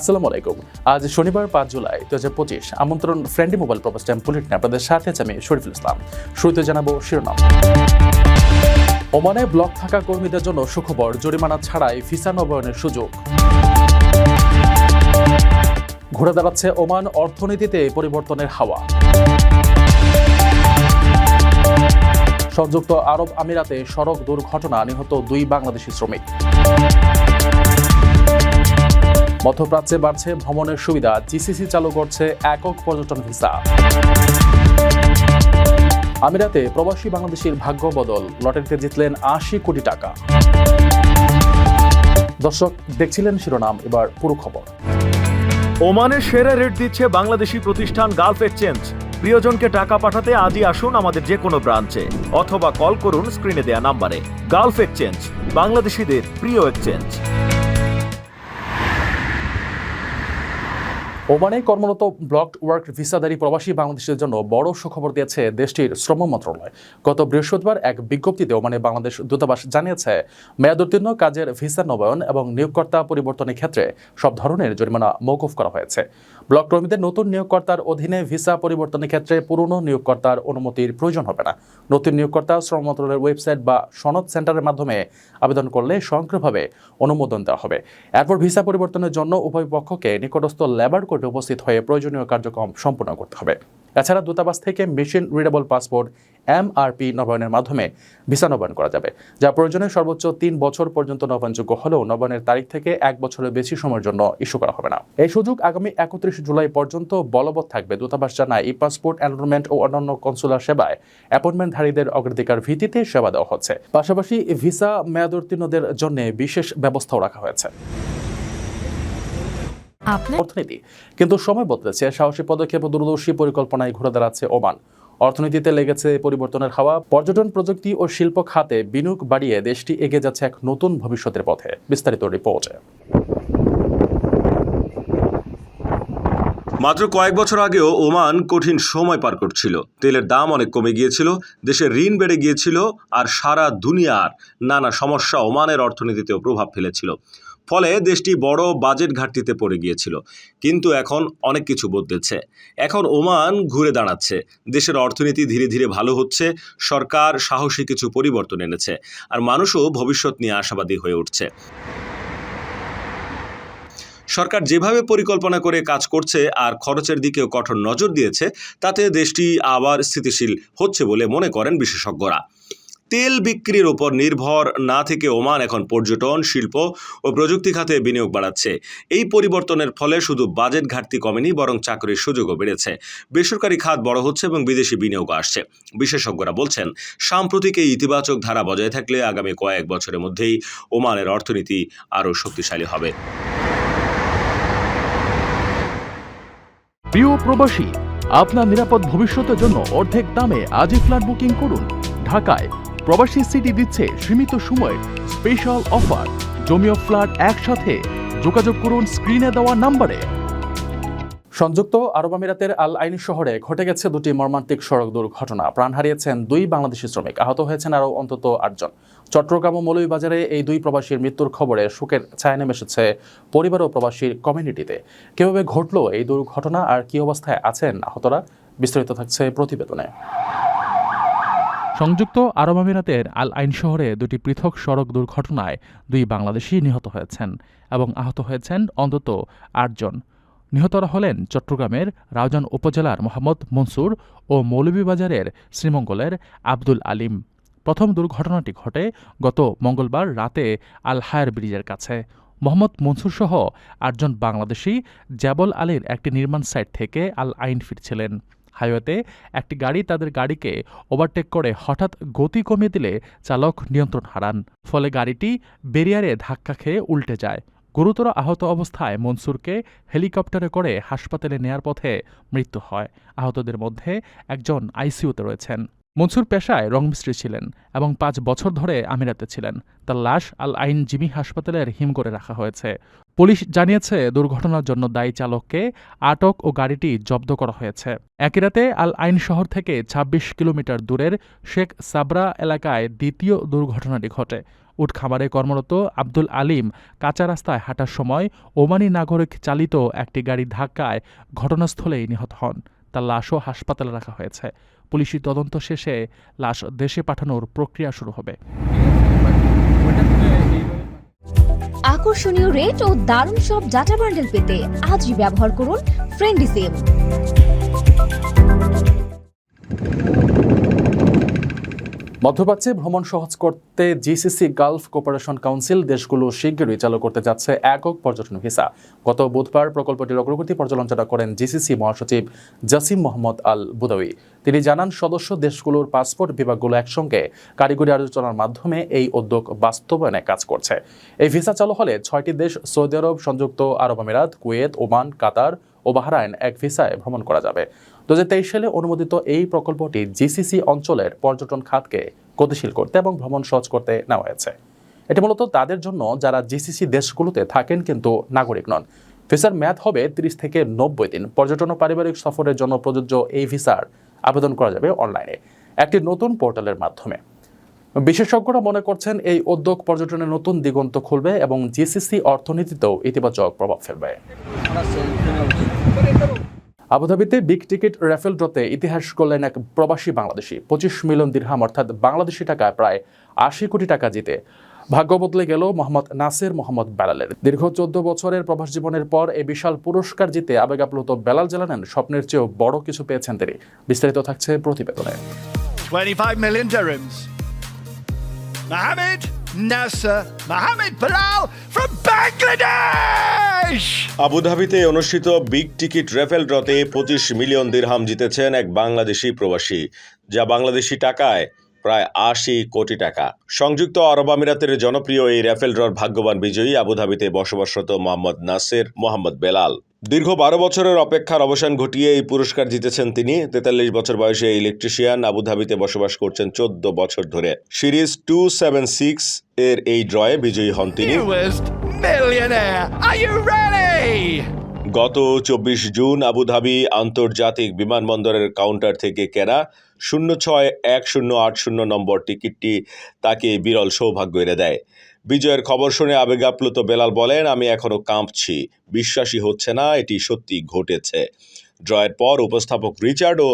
আসসালামু আলাইকুম। আজ শনিবার পাঁচ জুলাই দু হাজার পঁচিশ। আমন্ত্রণ ফ্রেন্ডি মোবাইল প্রপাস টাইম বুলেটিনে আপনাদের সাথে আছে আমি শরীফুল ইসলাম। শুরুতে জানাব শিরোনাম। ওমানে ব্লক থাকা কর্মীদের জন্য সুখবর, জরিমানা ছাড়াই ভিসা নবায়নের সুযোগ। ঘুরে দাঁড়াচ্ছে ওমান অর্থনীতিতে পরিবর্তনের হাওয়া। সংযুক্ত আরব আমিরাতে সড়ক দুর্ঘটনা নিহত দুই বাংলাদেশি শ্রমিক। মধ্যপ্রাচ্যে বাড়ছে ভ্রমণের সুবিধা। জিসিসি চালু করছে একক পর্যটন ভিসা। আমিরাতে প্রবাসী বাংলাদেশির ভাগ্য বদল। লটারিতে জিতলেন আশি কোটি টাকা। দর্শক, দেখছিলেন শিরোনাম, এবার পুরো খবর। ওমানের সেরা রেট দিচ্ছে বাংলাদেশি প্রতিষ্ঠান গালফ এক্সচেঞ্জ। প্রিয়জনকে টাকা পাঠাতে আজই আসুন আমাদের যে কোনো ব্রাঞ্চে, অথবা কল করুন স্ক্রিনে দেয়া নাম্বারে। গালফ এক্সচেঞ্জ, বাংলাদেশিদের প্রিয় এক্সচেঞ্জ। ওমানে কর্মরত ব্লকড ওয়ার্ক ভিসাধারী প্রবাসী বাংলাদেশের জন্য বড় সুখবর দিয়েছে দেশটির শ্রম মন্ত্রণালয়। গত বৃহস্পতিবার এক বিজ্ঞপ্তিতে ওমানে বাংলাদেশ দূতাবাস জানিয়েছে মেয়াদোত্তীর্ণ কাজের ভিসা নবায়ন এবং নিয়োগকর্তা পরিবর্তনের ক্ষেত্রে সব ধরনের জরিমানা মৌকুফ করা হয়েছে। ব্লক কর্মীদের নতুন নিয়োগকর্তার অধীনে ভিসা পরিবর্তনের ক্ষেত্রে পুরনো নিয়োগকর্তার অনুমতির প্রয়োজন হবে না। নতুন নিয়োগকর্তা, শ্রম মন্ত্রণালয়ের ওয়েবসাইট বা সনদ সেন্টারের মাধ্যমে আবেদন করলে স্বয়ংক্রিয়ভাবে অনুমোদন দেওয়া হবে। এরপর ভিসা পরিবর্তনের জন্য উভয় পক্ষকে নিকটস্থ লেবার কোর্টে উপস্থিত হয়ে প্রয়োজনীয় কার্যক্রম সম্পূর্ণ করতে হবে। এছাড়া দূতাবাস থেকে machine readable passport M R P নবায়নের মাধ্যমে ভিসা নবায়ন করা যাবে, যা প্রয়োজনে সর্বোচ্চ তিন বছর পর্যন্ত নবায়নযোগ্য হলেও নবায়নের তারিখ থেকে এক বছরের বেশি সময়ের জন্য ইস্যু করা হবে না। এই সুযোগ আগামী একত্রিশ জুলাই পর্যন্ত বলবৎ থাকবে। দূতাবাস জানায়, ই পাসপোর্ট এনরোলমেন্ট ও অন্যান্য কনসুলার সেবায় অ্যাপয়েন্টমেন্টধারীদের অগ্রাধিকার ভিত্তিতে সেবা দেওয়া হচ্ছে। পাশাপাশি ভিসা মেয়াদোত্তীর্ণদের জন্য বিশেষ ব্যবস্থাও রাখা হয়েছে। অর্থনীতি। কিন্তু সময় বদলেছে সাহসী পদক্ষেপ ও দূরদর্শী পরিকল্পনায় ঘুরে দাঁড়াচ্ছে ওমান। অর্থনীতিতে লেগেছে পরিবর্তনের হাওয়া পর্যটন প্রযুক্তি ও শিল্প খাতে বিনিয়োগ বাড়িয়ে দেশটি এগিয়ে যাচ্ছে এক নতুন ভবিষ্যতের পথে। বিস্তারিত রিপোর্টে। মাত্র কয়েক বছর আগেও ওমান কঠিন সময় পার করছিল। তেলের দাম অনেক কমে গিয়েছিল দেশের ঋণ বেড়ে গিয়েছিল আর সারা দুনিয়ার নানা সমস্যা ওমানের অর্থনীতিতেও প্রভাব ফেলেছিল। ফলে দেশটি বড় বাজেট ঘাটতিতে পড়ে গিয়েছিল। কিন্তু এখন অনেক কিছু বদলেছে। এখন ওমান ঘুরে দাঁড়াচ্ছে। দেশের অর্থনীতি ধীরে ধীরে ভালো হচ্ছে। সরকার সাহসী কিছু পরিবর্তন এনেছে। আর মানুষও ভবিষ্যৎ নিয়ে আশাবাদী হয়ে উঠছে। সরকার যেভাবে পরিকল্পনা করে কাজ করছে আর খরচের দিকেও কঠোর নজর দিয়েছে, তাতে দেশটি আবার স্থিতিশীল হচ্ছে বলে মনে করেন বিশেষজ্ঞরা। তেল বিক্রির ওপর নির্ভর না থেকে ওমান এখন পর্যটন, শিল্প ও প্রযুক্তি খাতে বিনিয়োগ বাড়াচ্ছে। এই পরিবর্তনের ফলে শুধু বাজেট ঘাটতি কমেনি, বরং চাকরির সুযোগও বেড়েছে। বেসরকারি খাত বড় হচ্ছে এবং বিদেশি বিনিয়োগও আসছে। বিশেষজ্ঞরা বলছেন, সাম্প্রতিক এই ইতিবাচক ধারা বজায় থাকলে আগামী কয়েক বছরের মধ্যেই ওমানের অর্থনীতি আরও শক্তিশালী হবে। প্রিয় প্রবাসী, আপনার নিরাপদ ভবিষ্যতের জন্য অর্ধেক দামে আজই ফ্ল্যাট বুকিং করুন। ঢাকায় প্রবাসী সিটি দিচ্ছে সীমিত সময়ের স্পেশাল অফার জমিও ফ্ল্যাট একসাথে। যোগাযোগ করুন স্ক্রিনে দেওয়া নাম্বারে সংযুক্ত আরব আমিরাতের আল আইন শহরে ঘটে গেছে দুটি মর্মান্তিক সড়ক দুর্ঘটনা। প্রাণ হারিয়েছেন দুই বাংলাদেশি শ্রমিক, আহত হয়েছেন আরও অন্তত আটজন। চট্টগ্রাম ও মৌলভীবাজারে এই দুই প্রবাসীর মৃত্যুর খবরে শোকের ছায়া নেমে এসেছে পরিবার ও প্রবাসীর কমিউনিটিতে কীভাবে ঘটলো এই দুর্ঘটনা আর কি অবস্থায় আছেন আহতরা? বিস্তারিত থাকছে প্রতিবেদনে। সংযুক্ত আরব আমিরাতের আল আইন শহরে দুটি পৃথক সড়ক দুর্ঘটনায় দুই বাংলাদেশি নিহত হয়েছেন এবং আহত হয়েছেন অন্তত আটজন। নিহতরা হলেন চট্টগ্রামের রাউজান উপজেলার মোহাম্মদ মনসুর ও মৌলভীবাজারের শ্রীমঙ্গলের আব্দুল আলিম। প্রথম দুর্ঘটনাটি ঘটে গত মঙ্গলবার রাতে আল হায়ার ব্রিজের কাছে। মোহাম্মদ মনসুর সহ আটজন বাংলাদেশি জ্যাবল আলীর একটি নির্মাণ সাইট থেকে আল আইন ফিরছিলেন। হাইওয়েতে একটি গাড়ি তাদের গাড়িকে ওভারটেক করে, হঠাৎ গতি কমিয়ে দিলে চালক নিয়ন্ত্রণ হারান। ফলে গাড়িটি বেরিয়ারে ধাক্কা খেয়ে উল্টে যায়। গুরুতর আহত অবস্থায় মনসুরকে হেলিকপ্টারে করে হাসপাতালে নেয়ার পথে মৃত্যু হয়। আহতদের মধ্যে একজন আইসিউতে রয়েছেন। মনসুর পেশায় রংমিস্ত্রি ছিলেন এবং পাঁচ বছর ধরে আমিরাতে ছিলেন। তার লাশ আল আইন জিমি হাসপাতালের হিমঘরে রাখা হয়েছে। পুলিশ জানিয়েছে, দুর্ঘটনার জন্য দায়ী চালককে আটক ও গাড়িটি জব্দ করা হয়েছে। একই রাতে আল আইন শহর থেকে ২৬ কিলোমিটার দূরের শেখ সাবরা এলাকায় দ্বিতীয় দুর্ঘটনাটি ঘটে। উট খামারে কর্মরত আব্দুল আলিম কাঁচা রাস্তায় হাঁটার সময় ওমানি নাগরিক চালিত একটি গাড়ি ধাক্কায় ঘটনাস্থলেই নিহত হন। তার লাশও হাসপাতালে রাখা হয়েছে। পুলিশি তদন্ত শেষে লাশ দেশে পাঠানোর প্রক্রিয়া শুরু হবে। আকর্ষণীয় রেট ও দারুণ সব ডাটা বান্ডেল পেতে আজই ব্যবহার করুন ফ্রেন্ডলি মধ্যপ্রাচ্যে ভ্রমণ সহজ করতে জিসিসি গালফ কোপারেশন কাউন্সিল দেশগুলো শীঘ্রই চালু করতে যাচ্ছে একক পর্যটন ভিসা। গত বুধবার প্রকল্পটির অগ্রগতি পর্যালোচনা করেন জিসিসি মহাসচিব জাসিম মোহাম্মদ আল বুদাউই তিনি জানান, সদস্য দেশগুলোর পাসপোর্ট বিভাগগুলো একসঙ্গে কারিগরি আলোচনার মাধ্যমে এই উদ্যোগ বাস্তবায়নে কাজ করছে। এই ভিসা চালু হলে ছয়টি দেশ সৌদি আরব, সংযুক্ত আরব আমিরাত, কুয়েত, ওমান, কাতার ও বাহরাইন এক ভিসায় ভ্রমণ করা যাবে। দু হাজার তেইশ সালে অনুমোদিত এই প্রকল্পটি জিসিসি অঞ্চলের পর্যটন খাতকে গতিশীল করতে এবং ভ্রমণ সহজ করতে নেওয়া হয়েছে। এটি মূলত তাদের জন্য যারা জিসিসি দেশগুলোতে থাকেন কিন্তু নাগরিক নন। ভিসার মেয়াদ হবে তিরিশ থেকে নব্বই দিন। পর্যটন ও পারিবারিক সফরের জন্য প্রযোজ্য এই ভিসার আবেদন করা যাবে অনলাইনে, একটি নতুন পোর্টালের মাধ্যমে। বিশেষজ্ঞরা মনে করছেন এই উদ্যোগ পর্যটনের নতুন দিগন্ত খুলবে এবং জিসিসি অর্থনীতিতেও ইতিবাচক প্রভাব ফেলবে। আবুধাবিতে বিগ টিকিট র্যাফেল ড্রতে ইতিহাস করলেন এক প্রবাসী বাংলাদেশি। পঁচিশ মিলিয়ন দিরহাম অর্থাৎ বাংলাদেশি টাকায় প্রায় আশি কোটি টাকা জিতে। ভাগ্য বদলে গেল মোহাম্মদ নাসির মোহাম্মদ বেলালের। দীর্ঘ চোদ্দ বছরের প্রবাস জীবনের পর এই বিশাল পুরস্কার জিতে আবেগ আপ্লুত বেলাল জানালেন, স্বপ্নের চেয়েও বড় কিছু পেয়েছেন তিনি। বিস্তারিত থাকছে প্রতিবেদনে। 25 million dirhams. Mohammed! Nasser Mohammed Bilal from Bangladesh! আবুধাবিতে অনুষ্ঠিত বিগ টিকিট রেফেল ড্রতে পঁচিশ মিলিয়ন দিরহাম জিতেছেন এক বাংলাদেশি প্রবাসী, যা বাংলাদেশি টাকায় প্রায় আশি কোটি টাকা। সংযুক্ত আরব আমিরাতের জনপ্রিয় এই রেফেল ড্রর ভাগ্যবান বিজয়ী আবুধাবিতে বসবাসরত মোহাম্মদ নাসের মোহাম্মদ বেলাল। দীর্ঘ বারো বছরের অপেক্ষার অবসান ঘটিয়ে এই পুরস্কার জিতেছেন তিনি। তেতাল্লিশ বছর বয়সে ইলেকট্রিশিয়ান আবুধাবিতে বসবাস করছেন চোদ্দ বছর ধরে। সিরিজ টু সেভেন সিক্স এর এই ড্রয়ে বিজয়ী হন তিনি। গত চব্বিশ জুন আবুধাবি আন্তর্জাতিক বিমানবন্দরের কাউন্টার থেকে কেনা শূন্য ছয় এক শূন্য আট শূন্য নম্বর টিকিটটি তাকে বিরল সৌভাগ্য এনে দেয়। বিজয়ের খবর শুনে আবেগাপ্লুত বেলাল বলেন, আমি এখনও কাঁপছি। বিশ্বাসই হচ্ছে না, এটি সত্যি ঘটেছে। ড্রয়ের পর উপস্থাপক রিচার্ড ও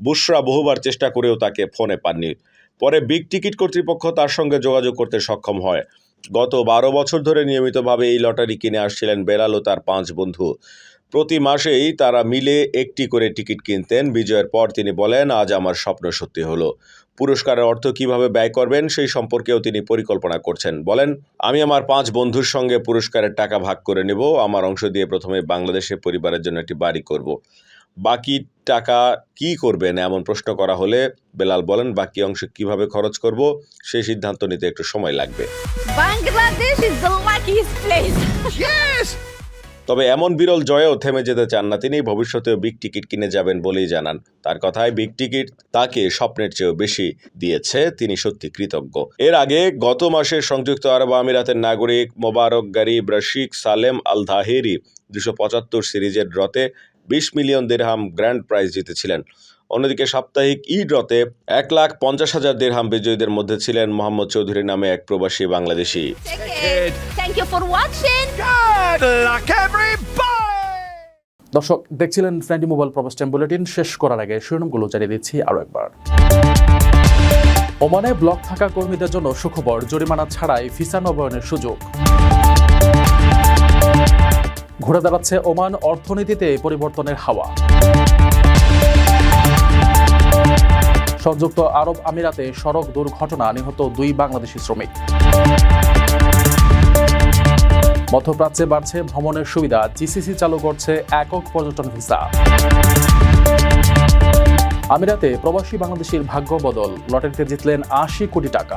বুশরা বহুবার চেষ্টা করেও তাকে ফোনে পাননি। পরে বিগ টিকিট কর্তৃপক্ষ তার সঙ্গে যোগাযোগ করতে সক্ষম হয়। গত বারো বছর ধরে নিয়মিতভাবে এই লটারি কিনে আসছিলেন বেলাল ও তার পাঁচ বন্ধু। প্রতি মাসেই তারা মিলে একটি করে টিকিট কিনতেন। বিজয়ের পর তিনি বলেন, আজ আমার স্বপ্ন সত্যি হলো। পুরস্কারের অর্থ কীভাবে ব্যয় করবেন সেই সম্পর্কেও তিনি পরিকল্পনা করছেন। বলেন, আমি আমার পাঁচ বন্ধুর সঙ্গে পুরস্কারের টাকা ভাগ করে নেব। আমার অংশ দিয়ে প্রথমে বাংলাদেশে পরিবারের জন্য একটি বাড়ি করব। বাকি টাকা কি করবেন এমন প্রশ্ন করা হলে বেলাল বলেন বাকি অংশ কীভাবে খরচ করব সেই সিদ্ধান্ত নিতে একটু সময় লাগবে। Bangladesh is the luckiest place Yes! তবে এমন বিরল জয়েও থেমে যেতে চান না তিনি ভবিষ্যতেও বিগ টিকিট কিনে যাবেন বলেই জানান। তার কথায় বিগ টিকিট তাকে স্বপ্নের চেয়েও বেশি দিয়েছে তিনি সত্যি কৃতজ্ঞ। এর আগে গত মাসে সংযুক্ত আরব আমিরাতের নাগরিক মোবারক গরিব রশিক সালেম আল ধাহেরি দুশো পঁচাত্তর সিরিজের ড্রতে বিশ মিলিয়ন দেড়হাম গ্র্যান্ড প্রাইজ জিতেছিলেন। অন্যদিকে সাপ্তাহিক ই ড্রতে এক লাখ পঞ্চাশ হাজার দেড়হাম বিজয়ীদের মধ্যে ছিলেন মোহাম্মদ চৌধুরী নামে এক প্রবাসী বাংলাদেশি! দর্শক দেখছিলেন ফ্রেন্ডি মোবাইল প্রবাস টাইম বুলেটিন। শেষ করার আগে শিরোনামগুলো জানিয়ে দিচ্ছি আরও একবার। ওমানে ব্লক থাকা কর্মীদের জন্য সুখবর জরিমানা ছাড়াই ভিসা নবায়নের সুযোগ। ঘুরে দাঁড়াচ্ছে ওমান অর্থনীতিতে পরিবর্তনের হাওয়া। সংযুক্ত আরব আমিরাতে সড়ক দুর্ঘটনা নিহত দুই বাংলাদেশি শ্রমিক। মধ্যপ্রাচ্যে বাড়ছে ভ্রমণের সুবিধা, জিসিসি চালু করছে একক পর্যটন ভিসা। আমিরাতে প্রবাসী বাংলাদেশির ভাগ্য বদল, লটারিতে জিতলেন আশি কোটি টাকা।